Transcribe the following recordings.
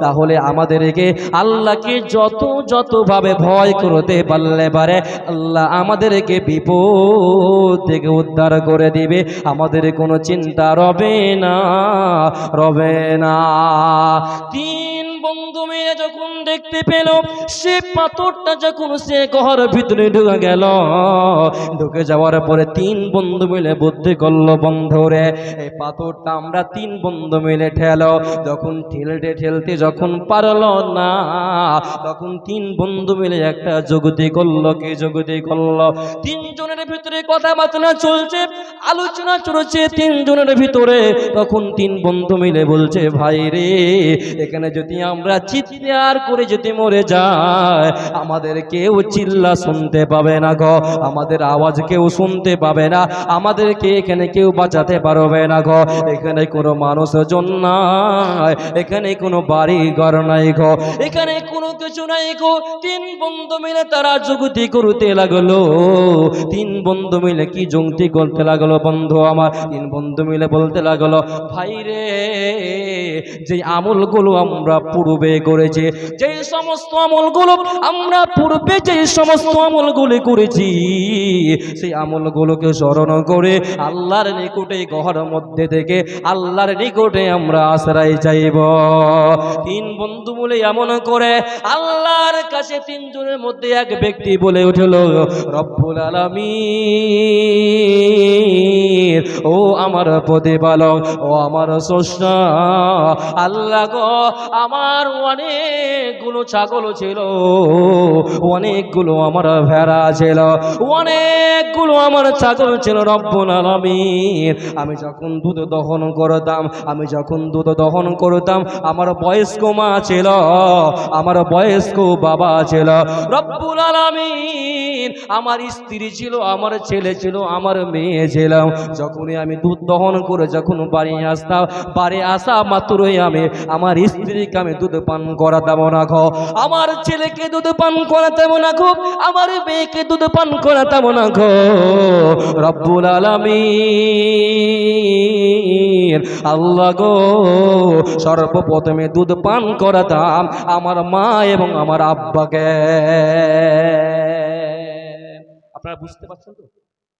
তাহলে আমাদেরকে আল্লাহকে যত যত ভাবে ভয় করতে পারলে পারে, আল্লাহ আমাদেরকে বিপদ থেকে উদ্ধার করে দিবে। আমাদের কোনো চিন্তা রবে না রবে না। তিন বন্ধু মেয়ে যখন দেখতে পেল, সে পাথরটা যখন সে ঘর ভিতরে ঢুকে গেল, ঢুকে যাওয়ার পরে তিন বন্ধু মিলে বুদ্ধি করল বন্ধুরে এই পাথরটা আমরা তিন বন্ধু মিলে ঠেলো। যখন ঠেলতে ঠেলতে যখন পারল না, তখন তিন বন্ধু মিলে একটা জগতি করল, কি জগতি করল? তিনজনের ভিতরে কথাবার্তা চলছে, আলোচনা চলছে তিনজনের ভিতরে। তখন তিন বন্ধু মিলে বলছে, ভাই রে, এখানে যদি আমরা চিৎকার করে যদি মরে যায়, আমাদের কেউ চিল্লা শুনতে পাবে না গো। আমাদের আওয়াজ কেউ শুনতে পাবে না। আমাদেরকে এখানে কেউ বাঁচাতে পারবে না গো। এখানে কোনো মানুষজন নাই, এখানে কোনো বাড়ি ঘর নাই গো। এখানে কোনো কিছু নাই গো। তিন বন্ধু মিলে তারা যুগতি করতে লাগল। তিন বন্ধু মিলে কি যুক্তি করতে লাগল বন্ধু আমার? তিন বন্ধু মিলে বলতে লাগল, ভাই রে যে আমলগুলো আমরা পূর্বে করেছি যে সমস্ত আমলগুলো আমরা পূর্বে যে সমস্ত আমলগুলি করেছি, সেই আমলগুলোকে স্মরণ করে আল্লাহর নিকটে গহর মধ্যে থেকে আল্লাহর নিকটে আমরা আশ্রয় চাইব। তিন বন্ধু বলে এমন করে আল্লাহর কাছে তিনজনের মধ্যে এক ব্যক্তি বলে উঠল, রব্বুল আলামিন, ও আমার প্রতিপালক, ও আমার স্রষ্টা আল্লাহ গো, আমার অনেকগুলো ছাগল ছিল, অনেকগুলো আমার ভেড়া ছিল, অনেকগুলো আমার ছাগল ছিল রব্বুল আলামিন। আমি যখন দুধ দহন করতাম, আমি যখন দুধ দহন করতাম, আমার বয়স্ক মা ছিল, আমার বয়স্ক বাবা ছিল। রব্বুল আলামিন, আমার স্ত্রী ছিল, আমার ছেলে ছিল, আমার মেয়ে ছিলাম যখনই আমি দুধ দহন করে যখন বাড়ি আসতাম, বাড়ি আসা মাত্রই আমি আমার স্ত্রীকে আমি দুধ পান করাতাম না খো আমার ছেলেকে দুধ পান করাতাম না খো আমার মেয়েকে দুধ পান করাতাম না খো রব্বুল আলামিন, আল্লাহ গো, সর্বপ্রথমে দুধ পান করাতাম আমার মা এবং আমার আব্বাকে। আপনারা বুঝতে পারছেন তো?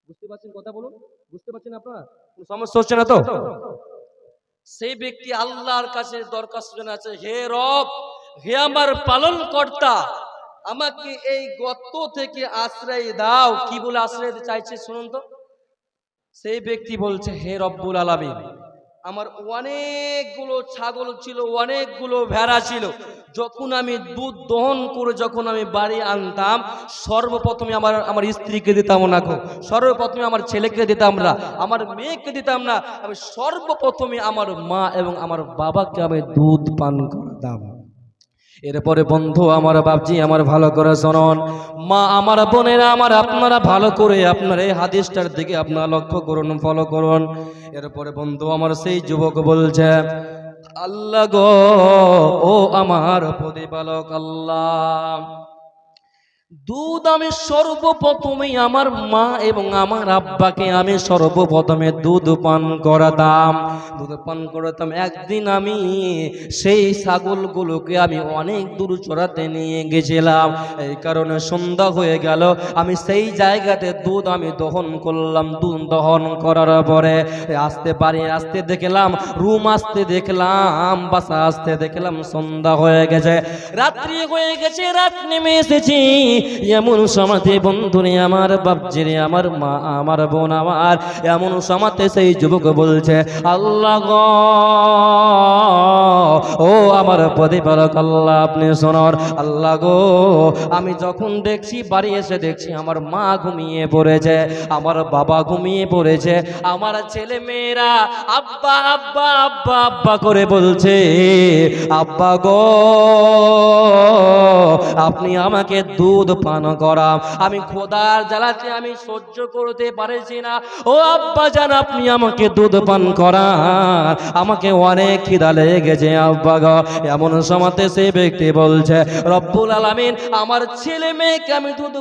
বুঝতে পারছেন কথা বলুন? বুঝতে পারছেন আপনারা? সমস্যা হচ্ছে না তো? সেই ব্যক্তি আল্লাহর কাছে দরখাস্ত জানাচ্ছে হে রব, হে আমার পালন কর্তা আমাকে এই গত থেকে আশ্রয় দাও। কি বলে আশ্রয় চাইছে শুনুন তো। সেই ব্যক্তি বলছে, হে রব্বুল আলামিন আমার অনেকগুলো ছাগল ছিল, অনেকগুলো ভেড়া ছিল। যখন আমি দুধ দহন করে যখন আমি বাড়ি আনতাম, সর্বপ্রথমে আমার আমার স্ত্রীকে দিতাম না গো সর্বপ্রথমে আমার ছেলেকে দিতাম না, আমার মেয়েকে দিতাম না। আমি সর্বপ্রথমে আমার মা এবং আমার বাবাকে আমি দুধ পান করতাম। এরপরে বন্ধু, আমার বাপজি আমার ভালো করে শোনন। মা, আমার বোনেরা, আমার আপনারা ভালো করে আপনার এই হাদিসটার দিকে আপনারা লক্ষ্য করুন ফলো করুন। এরপরে বন্ধু, আমার সেই যুবক বলছে, আল্লাহ গো, ও আমার প্রতিপালক আল্লাহ। দুধ আমি সর্বপ্রথমে আমার মা এবং আমার আব্বাকে আমি সর্বপ্রথমে দুধ পান করাতাম। দুধ পান করাতাম। একদিন আমি সেই ছাগলগুলোকে আমি অনেক দূর চড়াতে নিয়ে গেছিলাম। এই কারণে সন্ধ্যা হয়ে গেল। আমি সেই জায়গাতে দুধ আমি দহন করলাম। দুধ দহন করার পরে আসতে পারি, আসতে দেখলাম, রুম আসতে দেখলাম, বাসা আসতে দেখলাম, সন্ধ্যা হয়ে গেছে। রাত্রি হয়ে গেছে, রাত নেমে এসেছি। এমন সমাতে বন্ধুরে আমার বাপজিরে, আমার মা, আমার বোন আমার, এমন সমাতে সেই যুবক বলছে, আল্লাহ গো, ও আমার প্রতিপালক আল্লাহ আপনি শোনর আল্লাহ গো, আমি যখন দেখছি, বাড়ি এসে দেখছি আমার মা ঘুমিয়ে পড়েছে, আমার বাবা ঘুমিয়ে পড়েছে, আমার ছেলে মেয়েরা আব্বা আব্বা আব্বা আব্বা করে বলছে, আব্বা গো, আপনি আমাকে দুধ দুধ পান করা। আমি খোদার জ্বালাতে আমি সহ্য করতে পারছি না। ও আব্বা জান, আপনি আমাকে দুধ পান করান। আমাকে অনেক খিদা লেগেছে, আব্বা গো। এমন সময়তে সেই ব্যক্তি বলছে, রব্বুল আলামিন, আমার ছেলে মেয়েকে আমি দুধ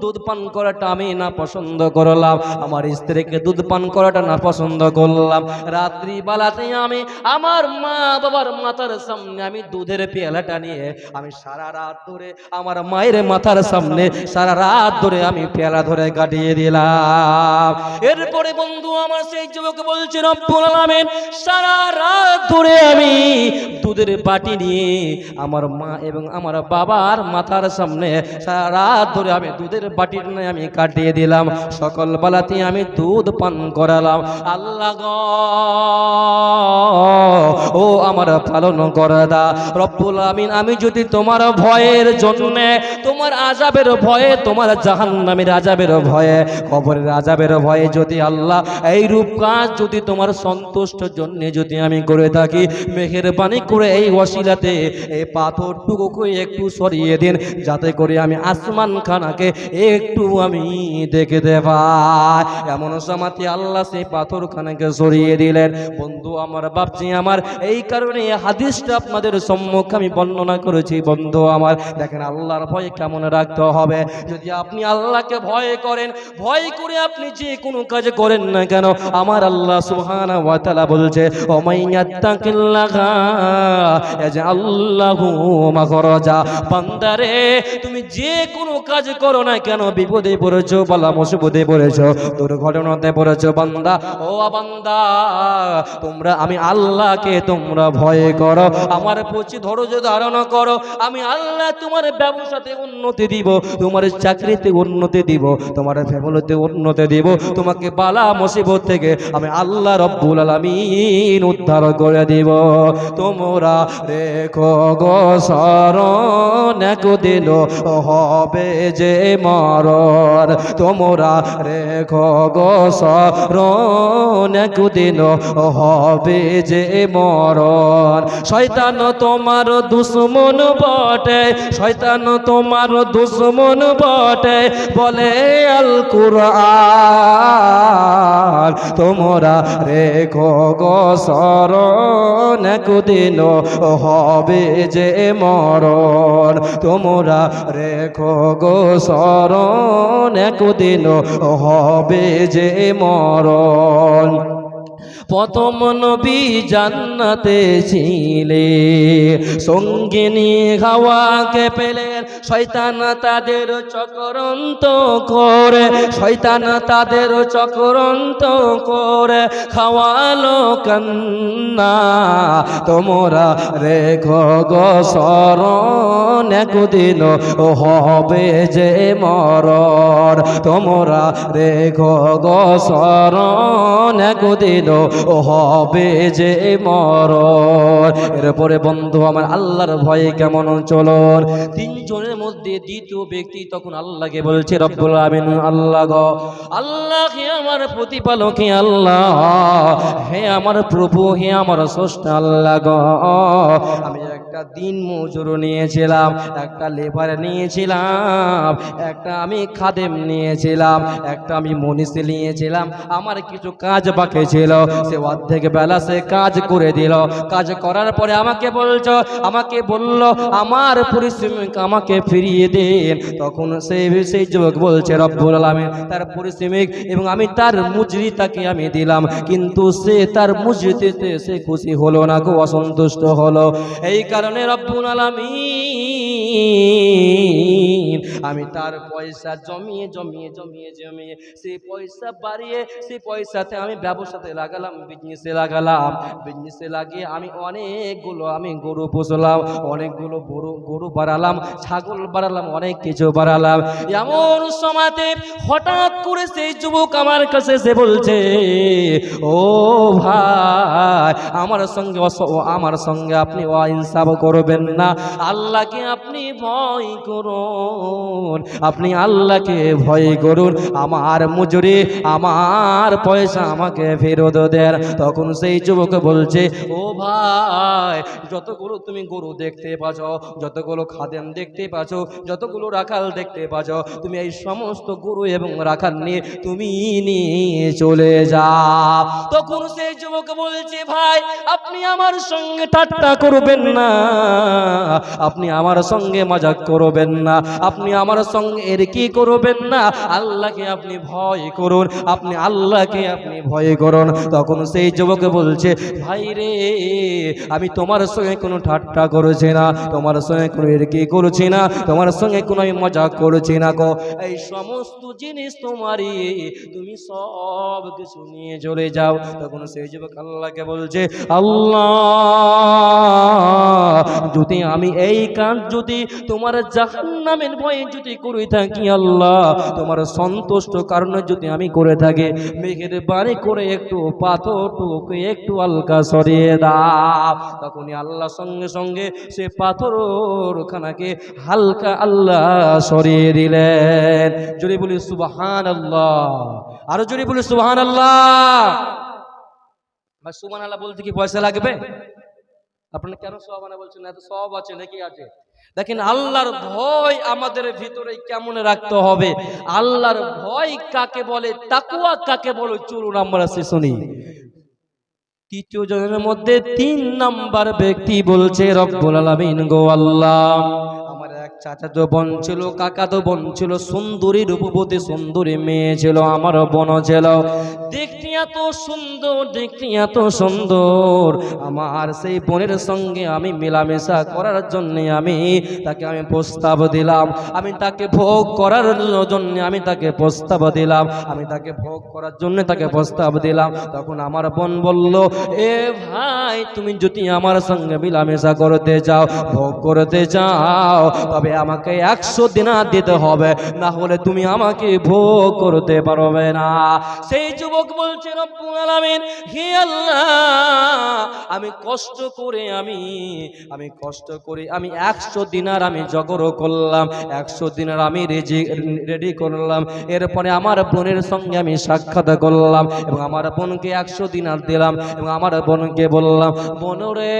দুধ- পান করাটা আমি না পছন্দ করলাম। আমার স্ত্রীকে দুধ পান করাটা না পছন্দ করলাম। রাত্রি বেলাতে আমি আমার মা বাবার মাথার সামনে আমি দুধের পেয়ালাটা নিয়ে আমি সারা রাত ধরে আমার মায়ের মাথার সামনে সারা রাত ধরে আমি পেয়ালা ধরে কাটিয়ে দিলাম। এরপরে বন্ধু আমার সেই যুবক বলছে, রব্বুল সারা রাত ধরে আমি দুধের বাটি নিয়ে আমার মা এবং আমার বাবার মাথার সামনে সারা রাত ধরে আমি দুধের বাটি নিয়ে আমি কাটিয়ে দিলাম। সকল বেলাতে আমি দুধ পান করালাম। আল্লাহ ও আমার পালন করদা। রব্বুল আমিন, আমি যদি তোমার ভয়ের জন্য তোমার আজাবের ভয়ে, তোমার জাহান্নামের আজাবের ভয়ে, কবরের আজাবের ভয়ে যদি আল্লাহ এই রূপ কাজ যদি তোমার সন্তুষ্ট জন্য যদি আমি করে থাকি, মেহেরবানি করে এই ওসিলাতে এই পাথরটুকুকে একটু সরিয়ে দিন, যাতে করে আমি আসমান খানাকে একটু আমি দেখে দেবাই এমন সমাতি আল্লাহ সেই পাথর খানাকে সরিয়ে দিলেন। বন্ধু আমার, বাপজি আমার, এই কারণে হাদিসটা আপনাদের সম্মুখে আমি বর্ণনা করেছি। বন্ধু আমার, দেখেন আল্লাহর ভয় কেমন রাখতে হবে। যদি আপনি আল্লাহকে ভয় করেন, ভয় করে আপনি যে কোনো কাজ করেন না কেন, আমার আল্লাহ সুবহানা ওয়া তাআলা বলছে আল্লাহু বান্দারে, তুমি যে কোনো কাজ করো না কেন, বিপদে পড়েছো, বলা মুসিবতে পড়েছো, দুর্ঘটনাতে পড়েছো, বান্দা। ও বান্দা, তোমরা, আমি আল্লাহকে তোমরা ভয় করো, আমার প্রতি ধৈর্য ধারণ করো, আমি আল্লাহ তোমার ব্যবসাতে উন্নতি দিব, তোমার চাকরিতে উন্নতি দিব, তোমার ফ্যামিলিতে উন্নতি দিব, তোমাকে বালা মুসিবত থেকে আমি আল্লাহ রব্বুল আলামিন উদ্ধার করে দিব। তোমরা রেখো গো শরণ একদিন হবে যে মরণ। তোমরা রেখো গো শরণ একদিন হবে যে মরণ। শয়তান তোমার দুশ্মন বটে, শয়তান তোমার দুশ্মন বটে, বলে আল কুরআন তোমরা রেখো গো শরণ একদিন হবে যে মরণ। তোমরা রেখো গো শরণ একদিন হবে যে মরণ। প্রথম নবী জান্নাতে ছিলে। সঙ্গিনী হাওয়াকে পেলে শয়তান তাদের চক্রান্ত করে, শয়তান তাদের চক্রান্ত করে। খাওয়ালো কান্না, তোমরা রেখো গো শরণ একদিন হবে যে মরণ। তোমরা রেখো গো একদিন হবে যে মর এরপরে বন্ধু, আমার আল্লাহর ভয়ে কেমন চলন? তিনজনের মধ্যে দ্বিতীয় ব্যক্তি তখন আল্লাহকে বলছে, রব্বুল আমিন আল্লাহ গ, আল্লাহ হে আমার প্রতিপালক, হে আল্লাহ, হে আমার প্রভু, হে আমার স্রষ্টা, আল্লাহ গ। আমি একটা দিন মজুর নিয়েছিলাম, একটা লেবার নিয়েছিলাম, একটা আমি খাদেম নিয়েছিলাম, একটা আমি মনীষী নিয়েছিলাম। আমার কিছু কাজ বাকি ছিল, সে অর্ধেক বেলা সে কাজ করে দিল। কাজ করার পরে আমাকে বলছো, আমাকে বলল, আমার পরিশ্রমিক আমাকে ফিরিয়ে দিন। তখন সেই সেই যুবক বলছে, রব্বুল আলামিন, তার পরিশ্রমিক এবং আমি তার মুজরি তাকে আমি দিলাম, কিন্তু সে তার মুজরিতে সে খুশি হলো না খুব অসন্তুষ্ট হলো। এই কারণে রব্বুল আলামিন। আমি তার পয়সা জমিয়ে জমিয়ে জমিয়ে জমিয়ে সেই পয়সা বাড়িয়ে, সেই পয়সাতে আমি ব্যবসাতে লাগালাম বিজনেসে লাগালাম। বিজনেসে লাগিয়ে আমি অনেকগুলো, আমি গরু পুষলাম, অনেকগুলো গরু গরু বাড়ালাম, ছাগল বাড়ালাম, অনেক কিছু বাড়ালাম। এমন সময়তে হঠাৎ করে সেই যুবক আমার কাছে সে বলছে, ও ভাই, আমার সঙ্গে আমার সঙ্গে আপনি অহিংসাব করবেন না। আল্লাহকে আপনি ভয় করুন। আপনি আল্লাহকে ভয় করুন। আমার মজুরি, আমার পয়সা আমাকে ফেরত দেন। তখন সেই যুবক বলছে, ও ভাই, যতগুলো তুমি গরু দেখতে পাচ্ছ, যতগুলো খাদেম দেখতে পাচ্ছ, যতগুলো রাখাল দেখতে পাচ্ছ, তুমি এই সমস্ত গরু এবং রাখাল নিয়ে তুমি নিয়ে চলে যাও তখন সেই যুবক বলছে, ভাই, আপনি আমার সঙ্গে ঠাট্টা করবেন না। আপনি আমার সঙ্গে মজাক করবেন না। আপনি আমার সঙ্গে এর কি করবেন না? আল্লাহকে আপনি ভয় করুন। আপনি আল্লাহকে আপনি ভয় করুন। তখন সেই যুবক বলছে, ভাই রে, আমি তোমার সঙ্গে কোনো ঠাট্টা করছি না। তোমার সঙ্গে কোনো এর কি করছি না? তোমার সঙ্গে কোনো আমি মজাক করছি না গো। এই সমস্ত জিনিস তোমারই। তুমি সব কিছু নিয়ে চলে যাও। তখন সেই যুবক আল্লাহকে বলছে, আল্লাহ যদি আমি এই কাজ যদি তোমার জাহান্নামের ভয়ে যদি করে থাকি আল্লাহ, তোমার সন্তুষ্ট কারণে যদি আমি করে থাকি মেঘের বাড়ি করে একটু পাথরটুকু একটু হালকা সরিয়ে দাও। তখনই আল্লাহ সঙ্গে সঙ্গে সে পাথর খানাকে হালকা আল্লাহ সরিয়ে দিলেন। যদি বলি সুবাহান আল্লাহ আরও যদি বলি সুবাহান আল্লাহ সুবান আল্লাহ বলতে কি পয়সা লাগবে? আপনারা কেন সব মানে বলছেন এত সব আছে, নাকি আছে? দেখেন, আল্লাহর ভয় আমাদের ভিতরে কেমন রাখতে হবে? আল্লাহর ভয় কাকে বলে তাকুয়া কাকে বলে চলুন আমরা সে শুনি। তৃতীয় জনের মধ্যে তিন নাম্বার ব্যক্তি বলছে, রব্বুল আলামিন গো আল্লাহ। চাচা তো বোন ছিল কাকা তো বোন ছিল, সুন্দরী রূপবতী সুন্দরী মেয়ে ছিল, আমার বোন ছিল। দেখতে এত সুন্দর, দেখতে এত সুন্দর। আমার সেই বোনের সঙ্গে আমি মেলামেশা করার জন্য আমি তাকে আমি প্রস্তাব দিলাম। আমি তাকে ভোগ করার জন্য আমি তাকে প্রস্তাব দিলাম। আমি তাকে ভোগ করার জন্য তাকে প্রস্তাব দিলাম। তখন আমার বোন বলল, এ ভাই, তুমি যদি আমার সঙ্গে মেলামেশা করতে চাও, ভোগ করতে চাও, তবে আমাকে একশো দিনা দিতে হবে, না হলে তুমি আমাকে ভোগ করতে পারবে না। সেই যুবক বলছে আলামিন, হে আল্লাহ, আমি কষ্ট করে আমি আমি কষ্ট করে আমি একশো দিনার আমি জগর করলাম, একশো দিনার আমি রেজি, রেডি করলাম, এরপরে আমার বোনের সঙ্গে আমি সাক্ষাৎ করলাম এবং আমার বোনকে একশো দিনার দিলাম এবং আমার বোনকে বললাম, বোনরে,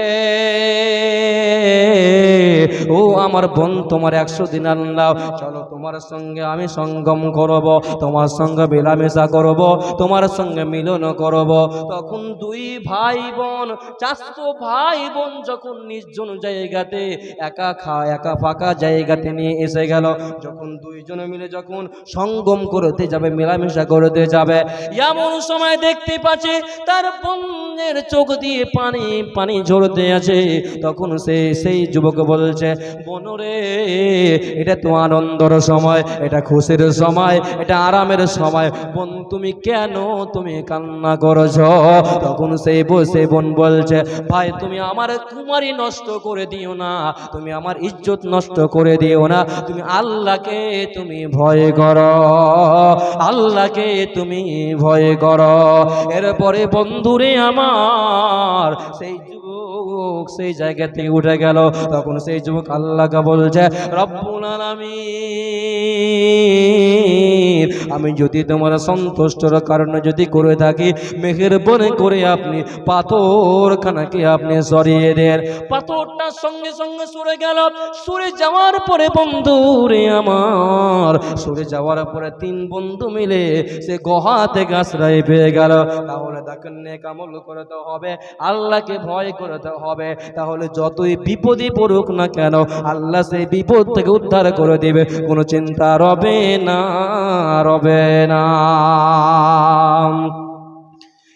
ও আমার বোন তোমার একশো দিনার নাও চলো তোমার সঙ্গে আমি সঙ্গম করব, তোমার সঙ্গে মেলামেশা করব, তোমার সঙ্গে মিলন করব। তখন দুই ভাই বোন চারশো ভাই বোন যখন নির্জন জায়গাতে একা খা, একা ফাঁকা জায়গাতে নিয়ে এসে গেল, যখন দুইজনে মিলে যখন সঙ্গম করতে যাবে, মেলামেশা করতে যাবে, এমন সময় দেখতে পাচ্ছে তার বোনের চোখ দিয়ে পানি পানি ঝরতে আছে। তখন সে সেই যুবক বলছে, বনরে এটা তো আনন্দর সময়, এটা খুশির সময়, এটা আরামের সময়। বোন, তুমি কেন তুমি কান্না করছ? তখন সেই বসে বোন বলছে, ভাই, তুমি আমার কুমারী নষ্ট করে দিও না, তুমি আমার ইজ্জত নষ্ট করে দিও না, তুমি আল্লাহকে তুমি ভয় করো, আল্লাহকে তুমি ভয় করো। এরপরে বন্ধুরে আমার, সেই যুবক সেই জায়গা থেকে উঠে গেল। তখন সেই যুবক আল্লাহকে বলছে রব্বুল আলামিন! আমি যদি তোমার সন্তুষ্টর কারণে যদি করে থাকি মেঘের বনে করে আপনি পাথর খানাকে আপনি সরিয়ে দেন। পাথরটা সঙ্গে সঙ্গে সরে গেল। সরে যাওয়ার পরে বন্ধু রে আমার, সরে যাওয়ার পরে তিন বন্ধু মিলে সে গহা থেকে আশ্রয় পেয়ে গেল। তাহলে দেখেন নেক করতে হবে, আল্লাহকে ভয় করতে হবে। তাহলে যতই বিপদে পড়ুক না কেন, আল্লাহ সেই বিপদ থেকে উদ্ধার করে দেবে, কোনো চিন্তা রবে না। রবে না।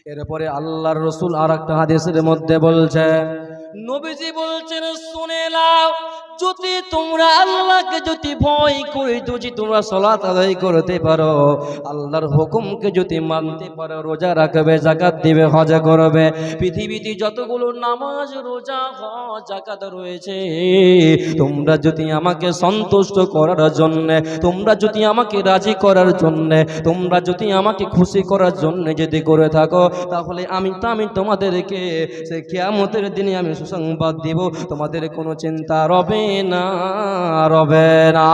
এরপরে আল্লাহর রসুল আর একটা হাদিসের মধ্যে বলছে নবীজি বলছেন শুনে নাও যদি তোমরা আল্লাহকে যদি ভয় করে, যদি তোমরা সলাত আদায় করতে পারো, আল্লাহর হুকুমকে যদি মানতে পারো, রোজা রাখবে জাকাত দিবে, হজ করবে। পৃথিবীতে যতগুলো নামাজ, রোজা, হজ জাকাত রয়েছে, তোমরা যদি আমাকে সন্তুষ্ট করার জন্য, তোমরা যদি আমাকে রাজি করার জন্য, তোমরা যদি আমাকে খুশি করার জন্য যদি করে থাকো, তাহলে আমি তো আমি তোমাদেরকে সে কিয়ামতের দিনে আমি সুসংবাদ দিব। তোমাদের কোনো চিন্তা রবে রবে না।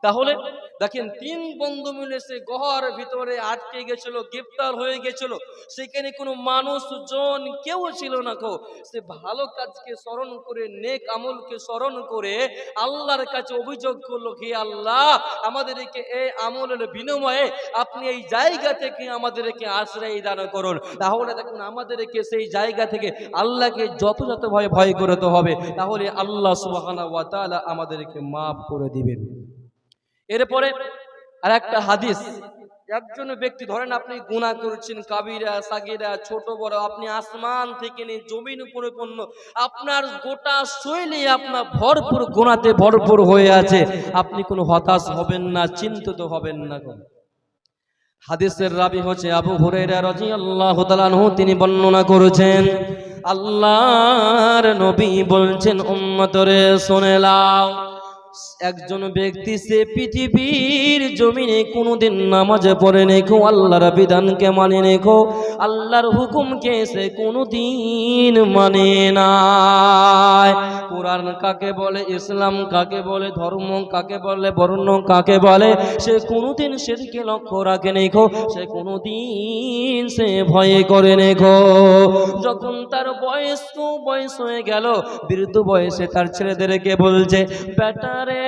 তাহলে দেখেন তিন বন্ধু মিলে সে গহর ভিতরে আটকে গেছিল, গ্রেপ্তার হয়ে গেছিল। সেখানে কোনো মানুষ জন কেউ ছিল না কো সে ভালো কাজকে স্মরণ করে, নেক আমলকে স্মরণ করে আল্লাহর কাছে অভিযোগ করল, হে আল্লাহ, আমাদেরকে এই আমলের বিনিময়ে আপনি এই জায়গা থেকে আমাদেরকে আশ্রয় দান করুন। তাহলে দেখুন, আমাদেরকে সেই জায়গা থেকে আল্লাহকে যথাযথভাবে ভয় করতে হবে। তাহলে আল্লাহ ওয়া আমাদেরকে মাফ করে দিবেন। এরপরে আর একটা হাদিস, একজন ব্যক্তি ধরেন আপনি গুনাহ করছেন, কাবিরা, সাগিরা, ছোট, বড়, আপনি আসমান থেকে নিয়ে জমিন উপরে পণ্য আপনার গোটা শৈলী আপনার ভরপুর গুণাতে ভরপুর হয়ে আছে, আপনি কোনো হতাশ হবেন না, চিন্তিত হবেন না কোনো। হাদিসের রাবি হচ্ছে আবু হুরাইরা রাদিয়াল্লাহু তাআলা তিনি বর্ণনা করেছেন, আল্লাহর নবী বলছেন, উম্মতরে, শুনে লাও একজন ব্যক্তি সে পৃথিবীর জমিনে কোনোদিন নামাজ পড়ে নেখো আল্লাহর বিধানকে মানে নেখো আল্লাহর হুকুমকে সে কোনোদিন মানে না কোরআন কাকে বলে, ইসলাম কাকে বলে, ধর্ম কাকে বলে, বর্ণ কাকে বলে, সে কোনোদিন সেদিকে লক্ষ্য রাখে নেখো সে কোনোদিন সে ভয়ে করে নেখো যখন তার বয়স বয়স হয়ে গেল, বৃদ্ধ বয়সে তার ছেলেদেরকে বলছে বেটারে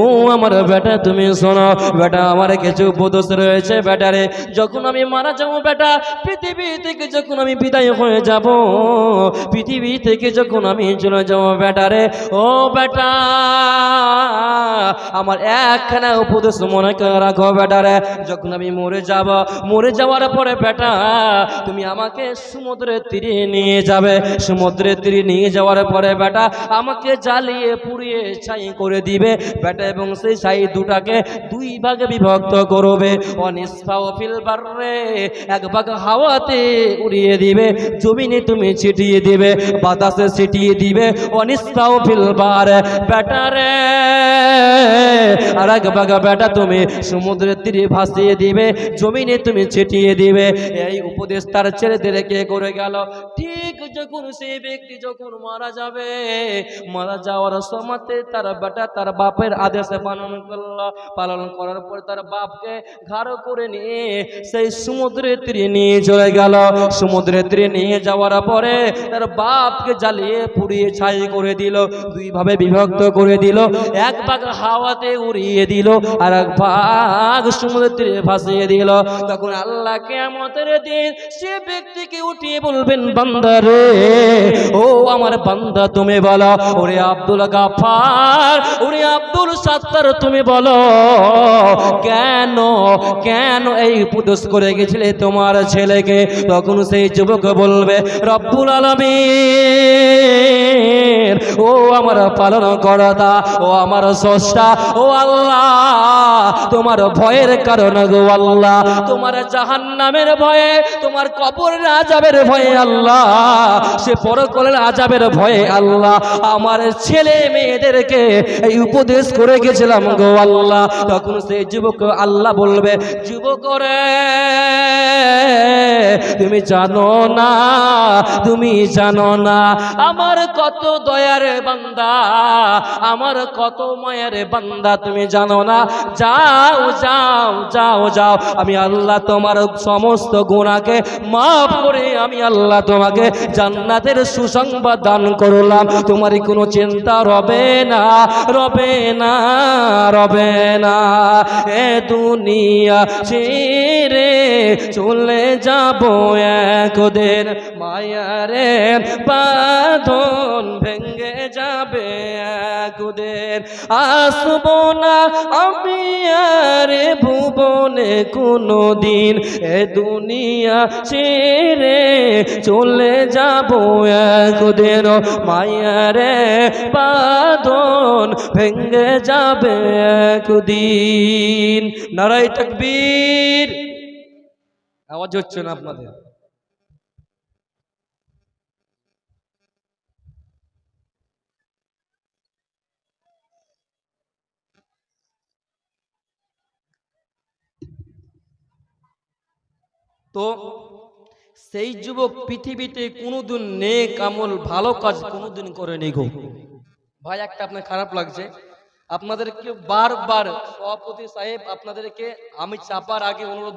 ও আমার বেটা, তুমি শোনো, বেটা, আমার কিছু উপদেশ রয়েছে বেটারে যখন আমি মারা যাব, বেটা, পৃথিবী থেকে যখন আমি বিদায় হয়ে যাব, পৃথিবী থেকে যখন আমি চলে যাব বেটারে ও বেটা, আমার একখানা উপদেশ মনে রাখো বেটারে যখন আমি মরে যাব, মরে যাওয়ার পরে, বেটা, তুমি আমাকে সমুদ্রের তীরে নিয়ে যাবে। সমুদ্রের তীরে নিয়ে যাওয়ার পরে, বেটা, আমাকে জ্বালিয়ে পুড়িয়ে ছাই করে দিবে। বেটা এবং সেই ছাই দুটাকে দুই ভাগে বিভক্ত করবে। অনিসফাও ফিল বাররে, এক ভাগ হাওয়াতে উড়িয়ে দিবে, জমিনে তুমি ছিটিয়ে দিবে, বাতাসে ছিটিয়ে দিবে অনিসফাও ফিল বার বেটারে আর এক ভাগ বেটা তুমি সমুদ্রের তীরে ভাসিয়ে দিবে, জমিনে তুমি ছিটিয়ে দিবে। এই উপদেশ তার ছেলেদেরকে করে গেল। ঠিক যখন সেই ব্যক্তি যখন মারা যাবে, মারা যাওয়ার সময়তে তার বেটা তার বাপের আদেশে পালন করল। পালন করার পর তার বাপকে ঘাড় করে নিয়ে সেই সমুদ্রের তীরে নিয়ে চলে গেল। সমুদ্রের তীরে নিয়ে যাওয়ার পরে তার বাপকে জ্বালিয়ে পুড়িয়ে ছাই করে দিল দুই ভাবে বিভক্ত করে দিল। এক ভাগ হাওয়াতে উড়িয়ে দিল, আর এক ভাগ সমুদ্রের তীরে ভাসিয়ে দিল। তখন আল্লাহ কেমতের দিন সে ব্যক্তিকে উঠিয়ে বলবেন বান্দারে ও আমার বান্দা, তুমি বলো, ওরে আব্দুল গাফার ওরে আব্দুল সাত্তার, তুমি বলো, কেন কেন এই উপদেশ করে গেছিলে তোমার ছেলেকে? তখন সেই যুবক বলবে, রব্বুল আলমীর ও আমার পালন করতা ও আমার সষ্টা ও আল্লাহ, তোমার ভয়ের কারণ গো আল্লাহ, তোমার জাহান্নামের ভয়ে, তোমার কবরের আজাবের ভয়ে আল্লাহ সে পরকলের আজাবের ভয়ে আল্লাহ। আমার ছেলে মেয়েদেরকে এই উপদেশ করে গেছিলাম গো আল্লাহ। তখন সেই যুবক আল্লাহ বলবে, যুবক রে, তুমি জানো না, তুমি জানো না, আমার কত দয়ার বান্দা, আমার কত মায়ের বান্দা, তুমি জানো না। যাও যাও যাও যাও, আমি আল্লাহ তোমার সমস্ত গুণাকে মাফ করে, আমি আল্লাহ তোমাকে জান্নাতের সুসংবাদ দান করলাম। তোমার কোনো চিন্তা রবে না রবে না রবে না। এ দুনিয়া ছেড়ে চলে যাব একদিন। মায়ারে বাঁধন ভেঙে যাবে একদিন আসব না। আমি আর ভুবনে কোনো দিন এ দুনিয়া ছেড়ে চলে যাব। একদিন মায়ারে বাঁধন ভেঙে যাবে একদিন। নারাই তকবীর। আওয়াজ হচ্ছে না আপনাদের। তো সেই যুবক পৃথিবীতে কোনোদিন নেক আমল, ভালো কাজ কোনোদিন করেনি গো। ভাই, একটা আপনার খারাপ লাগছে। আপনাদেরকে বারবার সভাপতি সাহেব আপনাদেরকে আমি চাপার আগে অনুরোধ